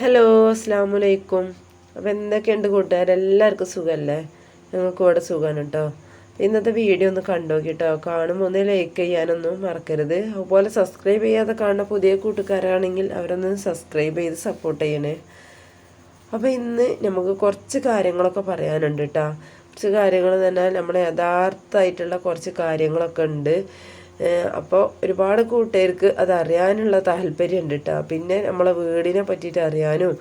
Hello അസ്സാം വലൈക്കും അപ്പോൾ എന്തൊക്കെയുണ്ട് കൂട്ടുകാരെല്ലാവർക്കും സുഖമല്ലേ ഞങ്ങൾക്ക് ഇവിടെ സുഖമാണ് കേട്ടോ ഇന്നത്തെ വീഡിയോ ഒന്ന് കണ്ടു കേട്ടോ കാണുമ്പോൾ ഒന്ന് ലൈക്ക് ചെയ്യാനൊന്നും മറക്കരുത്. അതുപോലെ സബ്സ്ക്രൈബ് ചെയ്യാതെ കാണുന്ന പുതിയ കൂട്ടുകാരാണെങ്കിൽ അവരൊന്ന് സബ്സ്ക്രൈബ് ചെയ്ത് സപ്പോർട്ട് ചെയ്യണേ. അപ്പോൾ ഇന്ന് നമുക്ക് കുറച്ച് കാര്യങ്ങളൊക്കെ പറയാനുണ്ട് കേട്ടോ കുറച്ച് കാര്യങ്ങൾ തന്നെ നമ്മുടെ യഥാർത്ഥമായിട്ടുള്ള കുറച്ച് കാര്യങ്ങളൊക്കെ ഉണ്ട്. അപ്പോൾ ഒരുപാട് കൂട്ടുകാർക്ക് അത് അറിയാനുള്ള താല്പര്യം ഉണ്ട് കേട്ടോ പിന്നെ നമ്മളെ വീടിനെ പറ്റിയിട്ട് അറിയാനും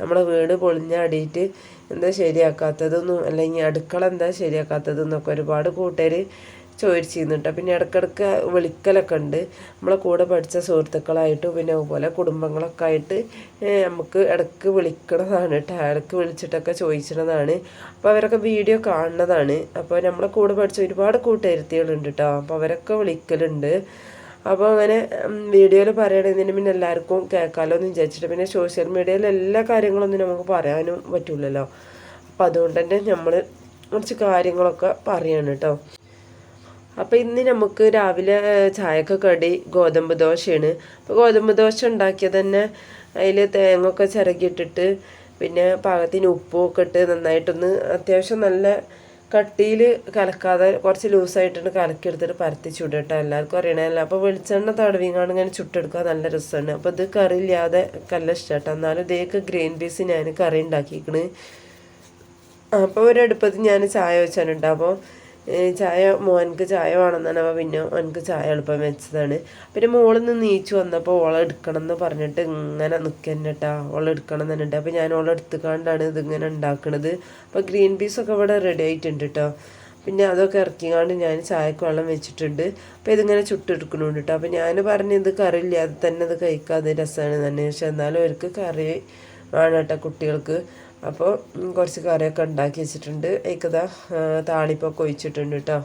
നമ്മളെ വീട് പൊളിഞ്ഞാടിയിട്ട് എന്താ ശരിയാക്കാത്തതെന്നും അല്ലെങ്കിൽ അടുക്കള എന്താ ശരിയാക്കാത്തതെന്നൊക്കെ ഒരുപാട് കൂട്ടുകാർ ചോദിച്ചിരുന്നു കേട്ടോ പിന്നെ ഇടയ്ക്കിടയ്ക്ക് വിളിക്കലൊക്കെ ഉണ്ട്. നമ്മളെ കൂടെ പഠിച്ച സുഹൃത്തുക്കളായിട്ടും പിന്നെ അതുപോലെ കുടുംബങ്ങളൊക്കെ ആയിട്ട് നമുക്ക് ഇടയ്ക്ക് വിളിക്കണതാണ് കേട്ടോ ഇടയ്ക്ക് വിളിച്ചിട്ടൊക്കെ ചോദിച്ചിരുന്നതാണ് അപ്പോൾ അവരൊക്കെ വീഡിയോ കാണുന്നതാണ് അപ്പോൾ നമ്മളെ കൂടെ പഠിച്ച ഒരുപാട് കൂട്ടുകാരുത്തികളുണ്ട് കേട്ടോ അപ്പോൾ അവരൊക്കെ വിളിക്കലുണ്ട്. അപ്പോൾ അങ്ങനെ വീഡിയോയിൽ പറയണതിന് പിന്നെ എല്ലാവർക്കും കേൾക്കാമല്ലോ എന്ന് വിചാരിച്ചിട്ട്. പിന്നെ സോഷ്യൽ മീഡിയയിൽ എല്ലാ കാര്യങ്ങളൊന്നും നമുക്ക് പറയാനും പറ്റില്ലല്ലോ അപ്പോൾ അതുകൊണ്ട് തന്നെ നമ്മൾ കുറച്ച് കാര്യങ്ങളൊക്കെ പറയാണ് കേട്ടോ അപ്പോൾ ഇന്ന് നമുക്ക് രാവിലെ ചായക്ക് കടി ഗോതമ്പ് ദോശയാണ്. അപ്പോൾ ഗോതമ്പ് ദോശ ഉണ്ടാക്കിയത് തന്നെ അതിൽ തേങ്ങ ഒക്കെ ചിരകിയിട്ടിട്ട് പിന്നെ പാകത്തിന് ഉപ്പൊക്കെ ഇട്ട് നന്നായിട്ടൊന്ന് അത്യാവശ്യം നല്ല കട്ടിയിൽ കലക്കാതെ കുറച്ച് ലൂസായിട്ടാണ് കലക്കിയെടുത്തിട്ട് പരത്തി ചുടട്ടോ എല്ലാവർക്കും അറിയണമല്ലോ അപ്പോൾ വെളിച്ചെണ്ണ തടവിങ്ങാണ് ഇങ്ങനെ ചുട്ടെടുക്കുക നല്ല രസമാണ്. അപ്പോൾ ഇത് കറി ഇല്ലാതെ കല്ല ഇഷ്ടമാട്ടോ എന്നാലും ഇതേക്ക് ഗ്രീൻ പീസ് ഞാൻ കറി ഉണ്ടാക്കിയിരിക്കണ്. അപ്പോൾ ഒരടുപ്പത്ത് ഞാൻ ചായ വെച്ചാനുണ്ട്. അപ്പോൾ ചായ മോനക്ക് ചായ വേണമെന്നാണ്. അപ്പോൾ പിന്നെ മോനക്ക് ചായ എളുപ്പം വെച്ചതാണ്. പിന്നെ മോളിൽ നിന്ന് നീച്ചു വന്നപ്പോൾ ഓളെ എടുക്കണം എന്ന് പറഞ്ഞിട്ട് ഇങ്ങനെ നിൽക്കന്നെട്ടാ ഓളെ എടുക്കണം എന്ന് പറഞ്ഞിട്ട് അപ്പോൾ ഞാൻ ഓളെ എടുത്തുകൊണ്ടാണ് ഇതിങ്ങനെ ഉണ്ടാക്കണത്. അപ്പോൾ ഗ്രീൻ പീസൊക്കെ ഇവിടെ റെഡി ആയിട്ടുണ്ട് കേട്ടോ പിന്നെ അതൊക്കെ ഇറക്കിക്കാണ്ട് ഞാൻ ചായക്ക് വെള്ളം വെച്ചിട്ടുണ്ട്. അപ്പോൾ ഇതിങ്ങനെ ചുട്ടെടുക്കണുണ്ട് കേട്ടോ അപ്പോൾ ഞാൻ പറഞ്ഞു ഇത് കറി ഇല്ലാതെ തന്നെ ഇത് കഴിക്കാതെ രസമാണ് തന്നെ. പക്ഷെ എന്നാലും അവർക്ക് കറി വേണം കേട്ടോ കുട്ടികൾക്ക്. അപ്പോൾ കുറച്ച് കറിയൊക്കെ ഉണ്ടാക്കി വെച്ചിട്ടുണ്ട്. അതിക്കതാ താളിപ്പൊക്കെ ഒഴിച്ചിട്ടുണ്ട് കേട്ടോ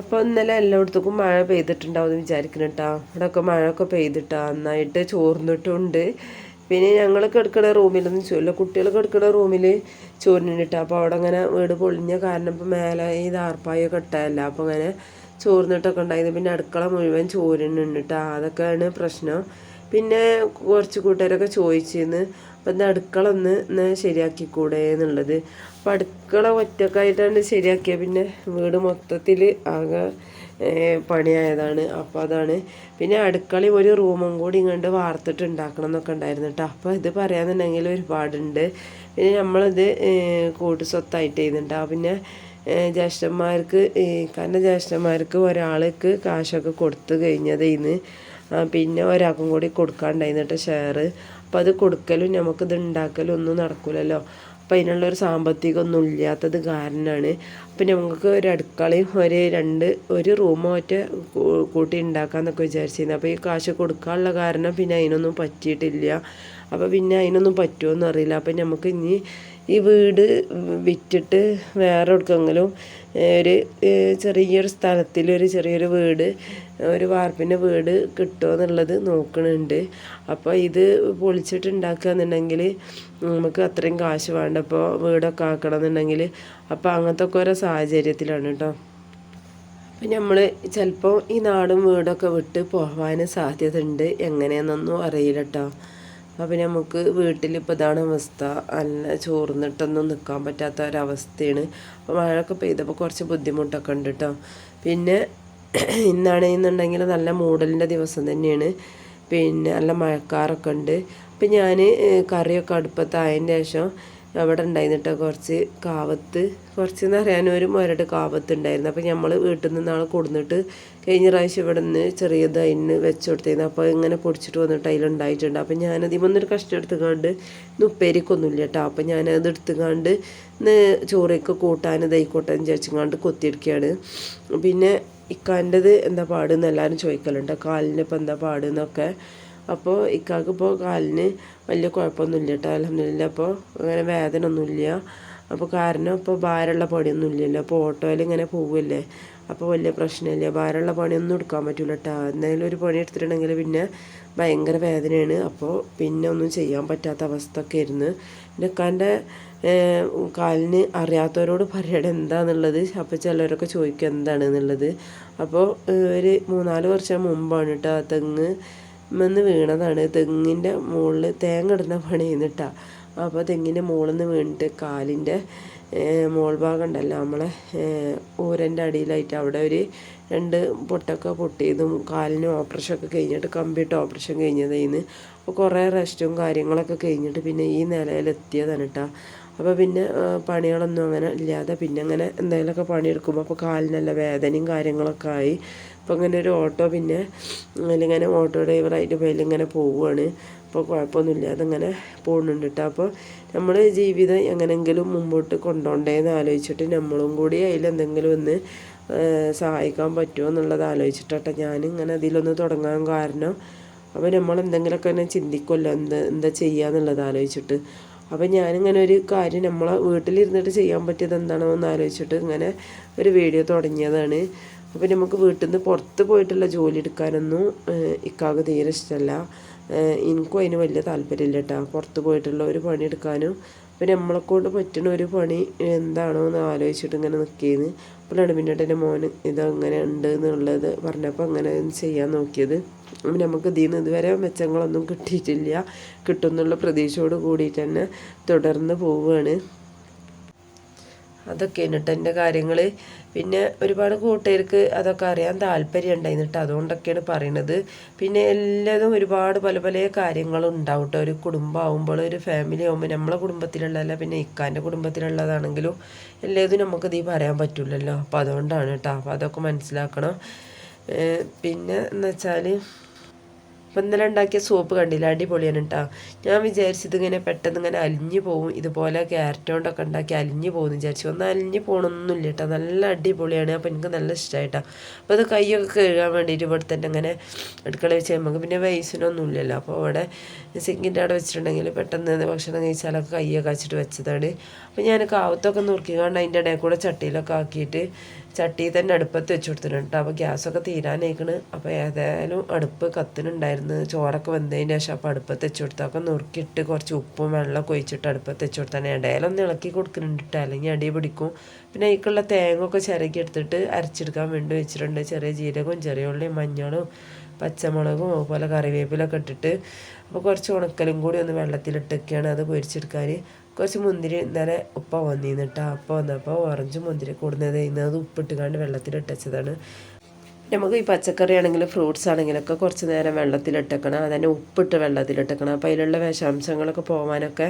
അപ്പോൾ ഇന്നലെ എല്ലായിടത്തേക്കും മഴ പെയ്തിട്ടുണ്ടാവും എന്ന് വിചാരിക്കണം കേട്ടോ ഇവിടെയൊക്കെ മഴയൊക്കെ പെയ്തിട്ടാ നന്നായിട്ട് ചോർന്നിട്ടുണ്ട്. പിന്നെ ഞങ്ങൾ കിടക്കുന്ന റൂമിലൊന്നും ചോരില്ല കുട്ടികൾ കിടക്കുന്ന റൂമിൽ ചോറിനിട്ട് അപ്പോൾ അവിടെ അങ്ങനെ വീട് പൊളിഞ്ഞ കാരണം ഇപ്പോൾ മേലെ ഈ ദാർപ്പായൊക്കെ ഇട്ടല്ല അപ്പോൾ അങ്ങനെ ചോർന്നിട്ടൊക്കെ ഉണ്ടായിരുന്നു. പിന്നെ അടുക്കള മുഴുവൻ ചോറിനുണ്ട് അതൊക്കെയാണ് പ്രശ്നം. പിന്നെ കുറച്ച് കൂട്ടുകാരൊക്കെ ചോദിച്ചിരുന്നു അപ്പം എന്താ അടുക്കള ഒന്ന് ശരിയാക്കിക്കൂടെ എന്നുള്ളത്. അപ്പം അടുക്കള ഒറ്റക്കായിട്ടാണ് ശരിയാക്കിയത് പിന്നെ വീട് മൊത്തത്തിൽ ആകെ പണിയായതാണ്. അപ്പോൾ അതാണ്. പിന്നെ അടുക്കളയിൽ ഒരു റൂമും കൂടി ഇങ്ങോട്ട് വാർത്തിട്ട് ഉണ്ടാക്കണം എന്നൊക്കെ ഉണ്ടായിരുന്നു കേട്ടോ അപ്പോൾ ഇത് പറയാന്നുണ്ടെങ്കിൽ ഒരുപാടുണ്ട്. പിന്നെ നമ്മളിത് കൂട്ട് സ്വത്തായിട്ട് ചെയ്യുന്നുണ്ടാവും പിന്നെ ജ്യേഷ്ഠന്മാർക്ക് കാരണം ജ്യേഷ്ഠന്മാർക്ക് ഒരാൾക്ക് കാശൊക്കെ കൊടുത്തു കഴിഞ്ഞതേന്ന്. പിന്നെ ഒരാൾക്കും കൂടി കൊടുക്കാണ്ടായിരുന്നിട്ട് ഷെയർ അപ്പോൾ അത് കൊടുക്കലും നമുക്കിത് ഉണ്ടാക്കലും ഒന്നും നടക്കില്ലല്ലോ അപ്പോൾ അതിനുള്ളൊരു സാമ്പത്തികമൊന്നും ഇല്ലാത്തത് കാരണമാണ് അപ്പം നമുക്ക് ഒരു അടുക്കളയും ഒരു രണ്ട് ഒരു റൂമോ ഒറ്റ കൂട്ടി ഉണ്ടാക്കാമെന്നൊക്കെ വിചാരിച്ചിരുന്നു. അപ്പോൾ ഈ കാശ് കൊടുക്കാനുള്ള കാരണം പിന്നെ അതിനൊന്നും പറ്റിയിട്ടില്ല. അപ്പോൾ പിന്നെ അതിനൊന്നും പറ്റുമോ എന്നറിയില്ല അപ്പം നമുക്ക് ഇനി ഈ വീട് വിറ്റിട്ട് വേറെ എവിടെക്കെങ്കിലും ഒരു ചെറിയൊരു സ്ഥലത്തിൽ ഒരു ചെറിയൊരു വീട് ഒരു വാർപ്പിന്റെ വീട് കിട്ടുമോ എന്നുള്ളത് നോക്കണുണ്ട്. അപ്പോൾ ഇത് പൊളിച്ചിട്ട് ഉണ്ടാക്കുക എന്നുണ്ടെങ്കിൽ നമുക്ക് അത്രയും കാശ് വേണ്ട. അപ്പോൾ വീടൊക്കെ ആക്കണം എന്നുണ്ടെങ്കിൽ അപ്പോൾ അങ്ങനത്തെ ഒക്കെ ഓരോ സാഹചര്യത്തിലാണ് കേട്ടോ. അപ്പം നമ്മൾ ചിലപ്പോൾ ഈ നാടും വീടൊക്കെ വിട്ട് പോകാൻ സാധ്യത ഉണ്ട് എങ്ങനെയാണെന്നൊന്നും അറിയില്ല കേട്ടോ. അപ്പം നമുക്ക് വീട്ടിലിപ്പോൾ ഇതാണ് അവസ്ഥ. അല്ല ചോർന്നിട്ടൊന്നും നിൽക്കാൻ പറ്റാത്ത ഒരവസ്ഥയാണ് അപ്പോൾ മഴയൊക്കെ പെയ്തപ്പോൾ കുറച്ച് ബുദ്ധിമുട്ടൊക്കെ ഉണ്ട് കേട്ടോ പിന്നെ ഇന്നാണെന്നുണ്ടെങ്കിൽ നല്ല മൂടലിന്റെ ദിവസം തന്നെയാണ്. പിന്നെ നല്ല മഴക്കാറൊക്കെ ഉണ്ട്. അപ്പം ഞാൻ കറിയൊക്കെ അടുപ്പത്തായതിന്റെ ശേഷം അവിടെ ഉണ്ടായിരുന്നിട്ട്? കുറച്ച് കാവത്ത്. കുറച്ച് എന്ന് പറയാൻ ഒരു മുരട് കാവത്ത് ഉണ്ടായിരുന്നു. അപ്പോൾ നമ്മൾ വീട്ടിൽ നിന്ന് നാളെ കൊടുന്നിട്ട് കഴിഞ്ഞ പ്രാവശ്യം ഇവിടെ നിന്ന് ചെറിയതായിന് വെച്ച് കൊടുത്തിരുന്നു. അപ്പോൾ ഇങ്ങനെ പൊടിച്ചിട്ട് വന്നിട്ട് അതിലുണ്ടായിട്ടുണ്ട് അപ്പോൾ ഞാനതിൽ വന്നൊരു കഷ്ടം എടുത്തുകൊണ്ട് ഇന്ന് ഉപ്പേരിക്കൊന്നുമില്ല കേട്ടോ. അപ്പോൾ ഞാനത് എടുത്തുകൊണ്ട് ഇന്ന് ചോറൊക്കെ കൂട്ടാൻ ഇതായിക്കോട്ടെ എന്ന് വിചാരിച്ചുകൊണ്ട് കൊത്തിയെടുക്കുകയാണ്. പിന്നെ ഇക്കാന്റെത് എന്താ പാടെന്ന് എല്ലാവരും ചോദിക്കലുണ്ട്. ഇപ്പം എന്താ പാടെന്നൊക്കെ അപ്പോൾ ഇക്കാക്ക് ഇപ്പോൾ കാലിന് വലിയ കുഴപ്പമൊന്നുമില്ല കേട്ടോ അലഹമില്ല അപ്പോൾ അങ്ങനെ വേദന ഒന്നുമില്ല അപ്പോൾ കാരണം ഇപ്പോൾ ഭാരമുള്ള പണിയൊന്നും ഇല്ലല്ലോ അപ്പോൾ ഓട്ടോയിൽ ഇങ്ങനെ പോവുമല്ലേ അപ്പോൾ വലിയ പ്രശ്നമില്ല. ഭാരമുള്ള പണിയൊന്നും എടുക്കാൻ പറ്റില്ല കേട്ടോ. എന്തെങ്കിലും ഒരു പണി എടുത്തിട്ടുണ്ടെങ്കിൽ പിന്നെ ഭയങ്കര വേദനയാണ്. അപ്പോൾ പിന്നെ ഒന്നും ചെയ്യാൻ പറ്റാത്ത അവസ്ഥ ഒക്കെ ആയിരുന്നു കാന്റെ കാലിന് അറിയാത്തവരോട് പറയണം എന്താണെന്നുള്ളത് അപ്പോൾ ചിലരൊക്കെ ചോദിക്കും എന്താണെന്നുള്ളത്. അപ്പോൾ ഒരു മൂന്നാൽ വർഷം മുമ്പാണ് കേട്ടോ തെങ്ങ് നിന്ന് വീണതാണ്. തെങ്ങിന്റെ മുകളിൽ തേങ്ങ ഇടുന്ന പണി അപ്പോൾ തെങ്ങിന്റെ മുകളിൽ നിന്ന് വീണിട്ട് കാലിന്റെ മോൾ ഭാഗം ഉണ്ടല്ലോ നമ്മളെ ഊരന്റെ അടിയിലായിട്ട് അവിടെ ഒരു രണ്ട് പൊട്ടൊക്കെ പൊട്ടിയതും കാലിന് ഓപ്പറേഷൻ ഒക്കെ കഴിഞ്ഞിട്ട് കമ്പ്യൂട്ടർ ഓപ്പറേഷൻ കഴിഞ്ഞതായിരുന്നു. അപ്പോൾ കുറേ റെസ്റ്റും കാര്യങ്ങളൊക്കെ കഴിഞ്ഞിട്ട് പിന്നെ ഈ നിലയിലെത്തിയതാണ് കേട്ടോ അപ്പോൾ പിന്നെ പണികളൊന്നും അങ്ങനെ ഇല്ലാതെ പിന്നെ അങ്ങനെ എന്തെങ്കിലുമൊക്കെ പണിയെടുക്കുമ്പോൾ അപ്പോൾ കാലിനെല്ലാം വേദനയും കാര്യങ്ങളൊക്കെ ആയി. അപ്പോൾ അങ്ങനെ ഒരു ഓട്ടോ പിന്നെ അതിലിങ്ങനെ ഓട്ടോ ഡ്രൈവറായിട്ട് മേലിങ്ങനെ പോവുകയാണ്. അപ്പോൾ കുഴപ്പമൊന്നുമില്ല അതിങ്ങനെ പോകുന്നുണ്ട് കേട്ടോ അപ്പോൾ നമ്മുടെ ജീവിതം എങ്ങനെങ്കിലും മുമ്പോട്ട് കൊണ്ടുപോകണ്ടേന്ന് ആലോചിച്ചിട്ട് നമ്മളും കൂടി അതിലെന്തെങ്കിലും ഒന്ന് സഹായിക്കാൻ പറ്റുമോ എന്നുള്ളത് ആലോചിച്ചിട്ടാട്ടോ ഞാനിങ്ങനെ അതിലൊന്ന് തുടങ്ങാൻ കാരണം അപ്പോൾ നമ്മൾ എന്തെങ്കിലുമൊക്കെ തന്നെ ചിന്തിക്കുമല്ലോ എന്ത് എന്താ ചെയ്യുക എന്നുള്ളത് ആലോചിച്ചിട്ട്. അപ്പോൾ ഞാനിങ്ങനെ ഒരു കാര്യം നമ്മളെ വീട്ടിലിരുന്നിട്ട് ചെയ്യാൻ പറ്റിയത് എന്താണോ എന്ന് ആലോചിച്ചിട്ട് ഇങ്ങനെ ഒരു വീഡിയോ തുടങ്ങിയതാണ്. അപ്പോൾ നമുക്ക് വീട്ടിൽ നിന്ന് പുറത്ത് പോയിട്ടുള്ള ജോലി എടുക്കാനൊന്നും ഇക്കാക്ക് തീരെ ഇഷ്ടമല്ല എനിക്കും അതിന് വലിയ താല്പര്യമില്ല കേട്ടോ പുറത്ത് പോയിട്ടുള്ള ഒരു പണി എടുക്കാനും പിന്നെ നമ്മളെ കൊണ്ട് പറ്റുന്ന ഒരു പണി എന്താണോ എന്ന് ആലോചിച്ചിട്ട് ഇങ്ങനെ നിൽക്കിയത് അപ്പോഴാണ് പിന്നീട് എന്റെ മോൻ ഇതങ്ങനെ ഉണ്ട് എന്നുള്ളത് പറഞ്ഞപ്പോൾ അങ്ങനെ ചെയ്യാൻ നോക്കിയത്. നമുക്ക് ഇതിൽ നിന്ന് ഇതുവരെ മെച്ചങ്ങളൊന്നും കിട്ടിയിട്ടില്ല. കിട്ടുമെന്നുള്ള പ്രതീക്ഷയോട് കൂടിയിട്ട് തന്നെ തുടർന്ന് പോവുകയാണ് അതൊക്കെയാണ് കേട്ടോ എന്റെ കാര്യങ്ങൾ പിന്നെ ഒരുപാട് കൂട്ടുകാർക്ക് അതൊക്കെ അറിയാൻ താല്പര്യം ഉണ്ടായിരുന്നു കേട്ടോ അതുകൊണ്ടൊക്കെയാണ് പറയണത്. പിന്നെ എല്ലാതും ഒരുപാട് പല പല കാര്യങ്ങളും ഉണ്ടാവും കേട്ടോ ഒരു കുടുംബമാകുമ്പോൾ ഒരു ഫാമിലി ആകുമ്പോൾ നമ്മളെ കുടുംബത്തിലുള്ളതല്ല പിന്നെ ഇക്കാന്റെ കുടുംബത്തിലുള്ളതാണെങ്കിലും എല്ലാതും നമുക്ക് ഈ പറയാൻ പറ്റില്ലല്ലോ അപ്പോൾ അതുകൊണ്ടാണ് കേട്ടോ അപ്പോൾ അതൊക്കെ മനസ്സിലാക്കണം. പിന്നെ എന്ന് വെച്ചാൽ അപ്പം ഇന്നലെ ഉണ്ടാക്കിയ സോപ്പ് കണ്ടില്ല? അടിപൊളിയാണ് കേട്ടോ ഞാൻ വിചാരിച്ചത് ഇങ്ങനെ പെട്ടെന്ന് ഇങ്ങനെ അലിഞ്ഞു പോകും ഇതുപോലെ ക്യാരറ്റ് കൊണ്ടൊക്കെ ഉണ്ടാക്കി അലിഞ്ഞു പോകുമെന്ന് വിചാരിച്ചു. ഒന്ന് അലിഞ്ഞു പോകണമൊന്നുമില്ല കേട്ടോ നല്ല അടിപൊളിയാണ്. അപ്പോൾ എനിക്ക് നല്ല ഇഷ്ടമായിട്ടാ അപ്പോൾ അത് കൈയൊക്കെ കഴുകാൻ വേണ്ടിയിട്ട് ഇവിടെ തന്നെ അങ്ങനെ അടുക്കള വെച്ച് നമുക്ക് പിന്നെ വയസ്സിനൊന്നും ഇല്ലല്ലോ അപ്പോൾ അവിടെ സിങ്കിന്റെ അവിടെ വെച്ചിട്ടുണ്ടെങ്കിൽ പെട്ടെന്ന് ഭക്ഷണം കഴിച്ചാലൊക്കെ കയ്യൊക്കെ വെച്ചിട്ട് വെച്ചതാണ്. അപ്പോൾ ഞാൻ കാവത്തൊക്കെ നുറുക്കിക്കാണ്ട് അതിന്റെ ഇടയിൽ കൂടെ ചട്ടിയിലൊക്കെ ആക്കിയിട്ട് ചട്ടി തന്നെ അടുപ്പത്ത് വെച്ച് കൊടുത്തിട്ടുണ്ട് കേട്ടോ. അപ്പോൾ ഗ്യാസൊക്കെ തീരാനേക്കണ് അപ്പോൾ ഏതായാലും അടുപ്പ് കത്തിനുണ്ടായിരുന്നു. ചോറൊക്കെ വന്നതിന് ശേഷം അപ്പോൾ അടുപ്പത്ത് വെച്ച് കൊടുത്തു. കൊടുത്തൊക്കെ നുറുക്കിയിട്ട് കുറച്ച് ഉപ്പും വെള്ളമൊക്കെ ഒഴിച്ചിട്ട് അടുപ്പത്ത് വെച്ച് കൊടുത്താണ്. ഇടയിലൊന്ന് ഇളക്കി കൊടുക്കുന്നുണ്ട് കേട്ടോ. അല്ലെങ്കിൽ അടി പിടിക്കും. പിന്നെ അതിക്കുള്ള തേങ്ങ ഒക്കെ ചിരകി എടുത്തിട്ട് അരച്ചെടുക്കാൻ വേണ്ടി വെച്ചിട്ടുണ്ട്. ചെറിയ ജീരകവും ചെറിയ ഉള്ളിയും മഞ്ഞളും പച്ചമുളകും അതുപോലെ കറിവേപ്പിലൊക്കെ ഇട്ടിട്ട് അപ്പോൾ കുറച്ച് ഉണക്കലും കൂടി ഒന്ന് വെള്ളത്തിലിട്ടൊക്കെയാണ് അത് പൊരിച്ചെടുക്കാൻ. കുറച്ച് മുന്തിരി ഇന്നലെ ഉപ്പ വന്നിരുന്നു കേട്ടോ അപ്പ വന്നപ്പോൾ ഓറഞ്ച് മുന്തിരി കൂടുന്നത് അത് ഉപ്പിട്ട് കണ്ട് വെള്ളത്തിലിട്ടതാണ് നമുക്ക് ഈ പച്ചക്കറി ആണെങ്കിലും ഫ്രൂട്ട്സ് ആണെങ്കിലൊക്കെ കുറച്ച് നേരം വെള്ളത്തിലിട്ടേക്കണം അതന്നെ ഉപ്പിട്ട് വെള്ളത്തിലിട്ടേക്കണം അപ്പോൾ അതിലുള്ള വിഷാംശങ്ങളൊക്കെ പോകാനൊക്കെ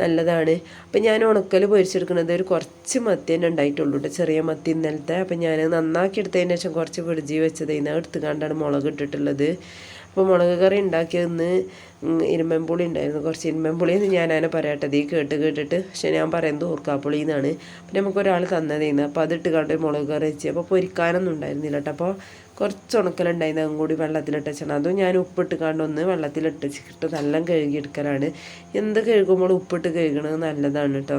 നല്ലതാണ്. അപ്പം ഞാൻ ഉണക്കൽ പൊരിച്ചെടുക്കുന്നത് ഒരു കുറച്ച് മത്തി തന്നെ ഉണ്ടായിട്ടുള്ളൂ ചെറിയ മത്തി ഇന്നലത്തെ. അപ്പം ഞാൻ നന്നാക്കി എടുത്തതിന് ശേഷം കുറച്ച് പിടിജി വെച്ചത് ഇന്ന് എടുത്തുകൊണ്ടാണ് മുളക് ഇട്ടിട്ടുള്ളത്. അപ്പോൾ മുളക് കറി ഉണ്ടാക്കിയതെന്ന് ഇരുമ്പൻപുളി ഉണ്ടായിരുന്നു. കുറച്ച് ഇരുമ്പൻപുളി എന്ന് ഞാൻ അതിനെ പറയട്ടെ ഈ കേട്ട് കേട്ടിട്ട്. പക്ഷെ ഞാൻ പറയുന്നത് ഓർക്കാപ്പുളി എന്നാണ്. പിന്നെ നമുക്ക് ഒരാൾ തന്നതേന്ന് അപ്പോൾ അതിട്ട് കണ്ട് മുളക് കറി വെച്ച്. അപ്പോൾ പൊരിക്കാനൊന്നും ഉണ്ടായിരുന്നില്ല കേട്ടോ. അപ്പോൾ കുറച്ച് ഉണക്കലുണ്ടായിരുന്നു. അതും കൂടി വെള്ളത്തിലിട്ടച്ചാണ് അതും ഞാൻ ഉപ്പിട്ട് കണ്ടൊന്ന് വെച്ചിട്ട് നല്ല കഴുകിയെടുക്കലാണ്. എന്ത് കഴുകുമ്പോൾ ഉപ്പിട്ട് കഴുകണത് നല്ലതാണ് കേട്ടോ.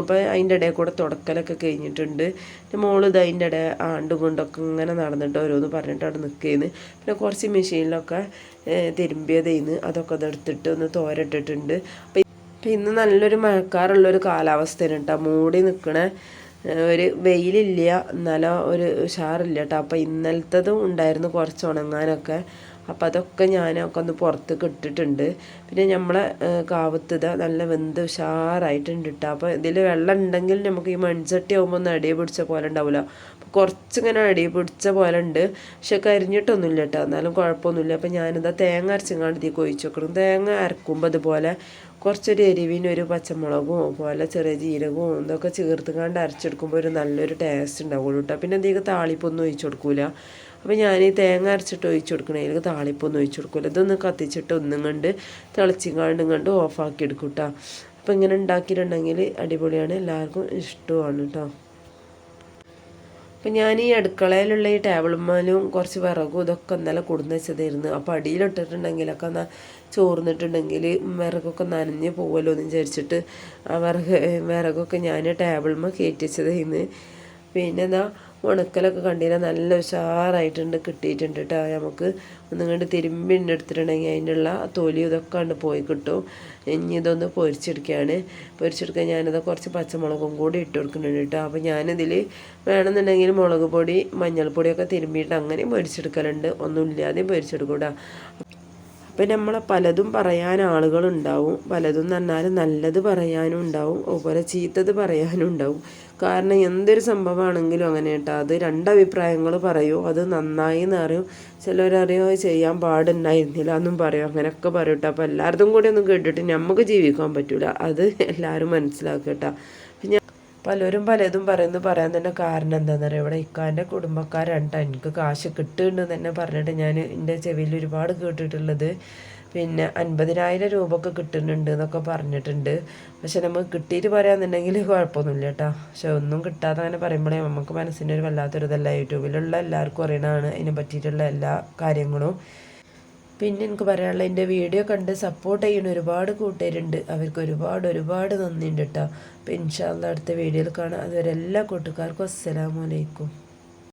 അപ്പോൾ അതിന്റെ ഇടയിൽ കൂടെ തുടക്കലൊക്കെ കഴിഞ്ഞിട്ടുണ്ട്. മോൾ ഇത് അതിന്റെ ഇടയിൽ ആണ്ടുകൊണ്ടൊക്കെ ഇങ്ങനെ നടന്നിട്ട് ഓരോന്ന് പറഞ്ഞിട്ട് അവിടെ നിൽക്കുകയെന്ന് പിന്നെ കുറച്ച് മെഷീനിലൊക്കെ തിരുമ്പിയതേന്ന് അതൊക്കെ അതെടുത്തിട്ട് ഒന്ന് തോരട്ടിട്ടുണ്ട്. അപ്പം ഇന്ന് നല്ലൊരു മഴക്കാറുള്ളൊരു കാലാവസ്ഥയാണ് കേട്ടോ മൂടി നിൽക്കണ ഒരു വെയിലില്ല. എന്നാലോ ഒരു ഉഷാറില്ല കേട്ടോ അപ്പോൾ ഇന്നലത്തതും ഉണ്ടായിരുന്നു കുറച്ച് ഉണങ്ങാനൊക്കെ. അപ്പം അതൊക്കെ ഞാനൊക്കെ ഒന്ന് പുറത്തേക്ക് ഇട്ടിട്ടുണ്ട്. പിന്നെ നമ്മളെ കാവത്ത് നല്ല വെന്ത് ഉഷാറായിട്ടുണ്ട് കേട്ടോ അപ്പോൾ ഇതിൽ വെള്ളം ഉണ്ടെങ്കിൽ നമുക്ക് ഈ മൺചട്ടി ആകുമ്പോൾ ഒന്ന് അടിയെ പിടിച്ച പോലെ ഉണ്ടാവില്ല അപ്പോൾ കുറച്ചിങ്ങനെ അടിയെ പിടിച്ച പോലെ ഉണ്ട്. പക്ഷെ കരിഞ്ഞിട്ടൊന്നുമില്ല കേട്ടോ എന്നാലും കുഴപ്പമൊന്നുമില്ല അപ്പോൾ ഞാനിതാ തേങ്ങ അരച്ചങ്ങാണ്ട് ഇതിൽ കൊഴിച്ച് വെക്കണം. തേങ്ങ അരക്കുമ്പോൾ അതുപോലെ കുറച്ചൊരു എരിവിനൊരു പച്ചമുളകും പോലെ ചെറിയ ജീരകവും ഇതൊക്കെ ചേർത്തുകൊണ്ട് അരച്ചെടുക്കുമ്പോൾ ഒരു നല്ലൊരു ടേസ്റ്റ് ഉണ്ടാവുള്ളൂ കേട്ടോ പിന്നെ എന്തെങ്കിലും താളിപ്പൊന്നും ഒഴിച്ചു കൊടുക്കൂല. അപ്പോൾ ഞാൻ ഈ തേങ്ങ അരച്ചിട്ട് ഒഴിച്ചു കൊടുക്കണേലേക്ക് താളിപ്പൊന്നും ഒഴിച്ചു കൊടുക്കില്ല ഇതൊന്ന് കത്തിച്ചിട്ട് ഒന്നും കണ്ട് തിളച്ചിങ്ങാണ്ടും കണ്ട് ഓഫാക്കി എടുക്കും കേട്ടോ അപ്പോൾ ഇങ്ങനെ ഉണ്ടാക്കിയിട്ടുണ്ടെങ്കിൽ അടിപൊളിയാണ്. എല്ലാവർക്കും ഇഷ്ടമാണ് കേട്ടോ അപ്പം ഞാൻ ഈ അടുക്കളയിലുള്ള ഈ ടേബിൾമാലും കുറച്ച് വിറകും ഇതൊക്കെ ഇന്നലെ കൊടുന്ന് വെച്ചതായിരുന്നു. അപ്പോൾ അടിയിലിട്ടിട്ടുണ്ടെങ്കിലൊക്കെ എന്നാൽ ചോർന്നിട്ടുണ്ടെങ്കിൽ വിറകൊക്കെ നനഞ്ഞ് പോകുമല്ലോ എന്ന് വിചാരിച്ചിട്ട് ആ വിറക് വിറകൊക്കെ ഞാൻ ടേബിൾമ കയറ്റി വെച്ചതായിരുന്നു. പിന്നെ ഉണക്കലൊക്കെ കണ്ടിരുന്ന നല്ല ഉഷാറായിട്ടുണ്ട് കിട്ടിയിട്ടുണ്ട് കേട്ടോ നമുക്ക് ഒന്നും കണ്ട് തിരുമ്പി എടുത്തിട്ടുണ്ടെങ്കിൽ അതിനുള്ള തൊലി ഇതൊക്കെ കണ്ട് പോയി കിട്ടും. ഇനി ഇതൊന്ന് പൊരിച്ചെടുക്കുകയാണ് പൊരിച്ചെടുക്കാൻ ഞാനത് കുറച്ച് പച്ചമുളകും കൂടി ഇട്ട് കൊടുക്കുന്നുണ്ട് കേട്ടോ അപ്പോൾ ഞാനിതിൽ വേണമെന്നുണ്ടെങ്കിൽ മുളക് പൊടി മഞ്ഞൾപ്പൊടിയൊക്കെ തിരുമ്പിയിട്ട് അങ്ങനെ പൊരിച്ചെടുക്കലുണ്ട്. ഒന്നും ഇല്ലാതെയും പൊരിച്ചെടുക്കൂടാ അപ്പം നമ്മളെ പലതും പറയാൻ ആളുകളുണ്ടാവും. പലതും എന്ന് പറഞ്ഞാൽ നല്ലത് പറയാനും ഉണ്ടാവും. അതുപോലെ ചീത്തത് പറയാനും ഉണ്ടാവും. കാരണം എന്തൊരു സംഭവമാണെങ്കിലും അങ്ങനെ കേട്ടോ. അത് രണ്ടഭിപ്രായങ്ങൾ പറയൂ. അത് നന്നായി എന്ന് അറിയും ചിലരറിയോ ചെയ്യാൻ പാടുണ്ടായിരുന്നില്ല എന്നും പറയും. അങ്ങനെയൊക്കെ പറയും കേട്ടോ. അപ്പോൾ എല്ലാവരും കൂടി ഒന്നും കേട്ടിട്ട് നമുക്ക് ജീവിക്കാൻ പറ്റില്ല അത് എല്ലാവരും മനസ്സിലാക്കുക കേട്ടോ. പിന്നെ പലരും പലതും പറയുന്നു. പറയാൻ തന്നെ കാരണം എന്താണെന്ന് അറിയാം? ഇവിടെ ഇക്കാന്റെ കുടുംബക്കാരാണ് എനിക്ക് കാശ് കിട്ടുന്നുണ്ട് തന്നെ പറഞ്ഞിട്ട് ഞാൻ എന്റെ ചെവിയിൽ ഒരുപാട് കേട്ടിട്ടുള്ളത്. പിന്നെ അൻപതിനായിരം രൂപ ഒക്കെ കിട്ടുന്നുണ്ട് എന്നൊക്കെ പറഞ്ഞിട്ടുണ്ട്. പക്ഷെ നമുക്ക് കിട്ടിയിട്ട് പറയാന്നുണ്ടെങ്കിൽ കുഴപ്പമൊന്നുമില്ല കേട്ടോ. പക്ഷെ ഒന്നും കിട്ടാതെ അങ്ങനെ പറയുമ്പോഴേ നമുക്ക് മനസ്സിനൊരു വല്ലാത്തൊരു ഇതല്ല. യൂട്യൂബിലുള്ള എല്ലാവർക്കും അറിയണതാണ് അതിനെ പറ്റിയിട്ടുള്ള എല്ലാ കാര്യങ്ങളും. പിന്നെ എനിക്ക് പറയാനുള്ള എന്റെ വീഡിയോ കണ്ട് സപ്പോർട്ട് ചെയ്യുന്ന ഒരുപാട് കൂട്ടുകാരുണ്ട്. അവർക്ക് ഒരുപാട് ഒരുപാട് നന്ദിയുണ്ട് കേട്ടോ. അപ്പോൾ ഇൻഷാല്ല അടുത്ത വീഡിയോയിൽ കാണാം. അതുവരെ എല്ലാ കൂട്ടുകാർക്കും അസ്സലാമലൈക്കും